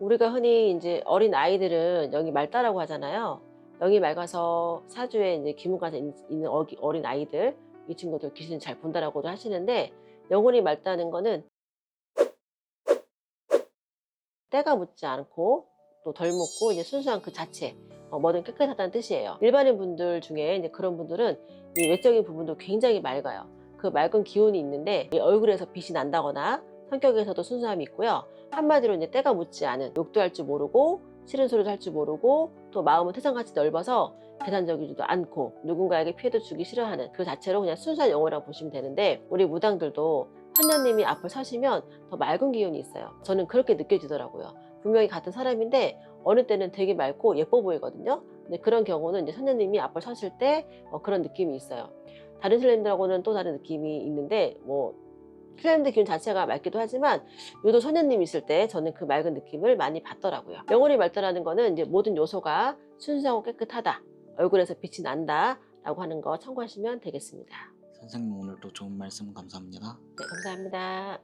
우리가 흔히 이제 어린 아이들은 영이 맑다라고 하잖아요. 영이 맑아서 사주에 이제 기문가서 있- 있는 어린 아이들 이 친구들 귀신 잘 본다라고도 하시는데 영혼이 맑다는 거는 때가 묻지 않고 또 덜 묻고 이제 순수한 그 자체 어, 뭐든 깨끗하다는 뜻이에요. 일반인 분들 중에 이제 그런 분들은 이 외적인 부분도 굉장히 맑아요. 그 맑은 기운이 있는데 이 얼굴에서 빛이 난다거나 성격에서도 순수함이 있고요. 한마디로 이제 때가 묻지 않은 욕도 할 줄 모르고 싫은 소리도 할 줄 모르고 또 마음은 태산같이 넓어서 계산적이지도 않고 누군가에게 피해도 주기 싫어하는 그 자체로 그냥 순수한 영혼이라고 보시면 되는데 우리 무당들도 선녀님이 앞을 서시면 더 맑은 기운이 있어요. 저는 그렇게 느껴지더라고요. 분명히 같은 사람인데 어느 때는 되게 맑고 예뻐 보이거든요. 근데 그런 경우는 이제 선녀님이 앞을 서실 때 어, 그런 느낌이 있어요. 다른 슬렌들하고는 또 다른 느낌이 있는데 뭐 슬렌드 기운 자체가 맑기도 하지만 유독 선녀님 있을 때 저는 그 맑은 느낌을 많이 받더라고요. 영혼이 맑다라는 거는 이제 모든 요소가 순수하고 깨끗하다. 얼굴에서 빛이 난다. 라고 하는 거 참고하시면 되겠습니다. 선생님 오늘도 좋은 말씀 감사합니다. 네, 감사합니다.